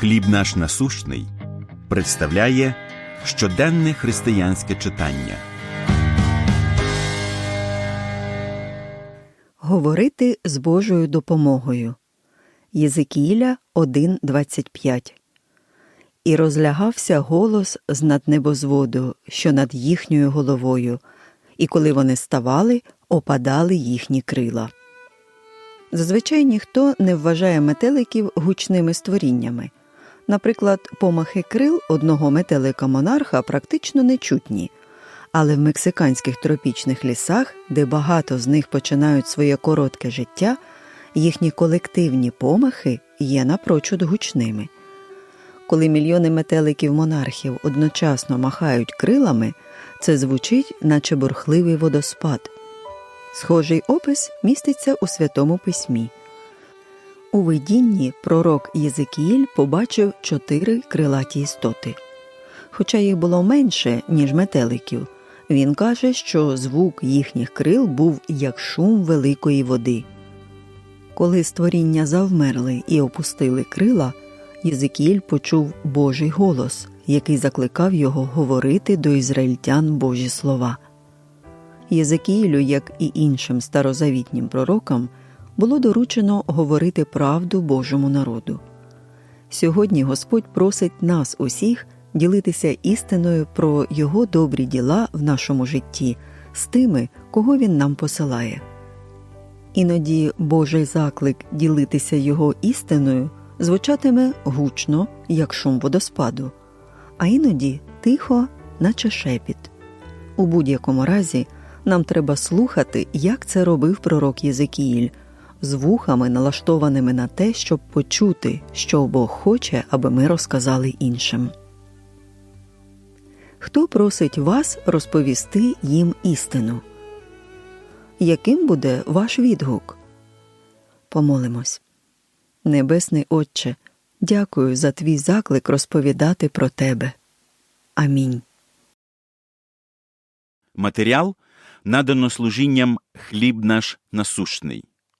Хліб наш насущний представляє щоденне християнське читання. Говорити з Божою допомогою. Єзикіля 1.25 І розлягався голос з над небозводу, що над їхньою головою, і коли вони ставали, опадали їхні крила. Зазвичай ніхто не вважає метеликів гучними створіннями. Наприклад, помахи крил одного метелика монарха практично нечутні. Але в мексиканських тропічних лісах, де багато з них починають своє коротке життя, їхні колективні помахи є напрочуд гучними. Коли мільйони метеликів монархів одночасно махають крилами, це звучить, наче бурхливий водоспад. Схожий опис міститься у Святому Письмі. У видінні пророк Єзикіїль побачив чотири крилаті істоти. Хоча їх було менше, ніж метеликів, він каже, що звук їхніх крил був як шум великої води. Коли створіння завмерли і опустили крила, Єзикіїль почув Божий голос, який закликав його говорити до ізраїльтян Божі слова. Єзекіїлю, як і іншим старозавітнім пророкам, було доручено говорити правду Божому народу. Сьогодні Господь просить нас усіх ділитися істиною про Його добрі діла в нашому житті з тими, кого Він нам посилає. Іноді Божий заклик ділитися Його істиною звучатиме гучно, як шум водоспаду, а іноді тихо, наче шепіт. У будь-якому разі нам треба слухати, як це робив пророк Єзекіїль, з вухами, налаштованими на те, щоб почути, що Бог хоче, аби ми розказали іншим. Хто просить вас розповісти їм істину? Яким буде ваш відгук? Помолимось. Небесний Отче, дякую за твій заклик розповідати про тебе. Амінь. Матеріал надано служінням хліб наш насущний.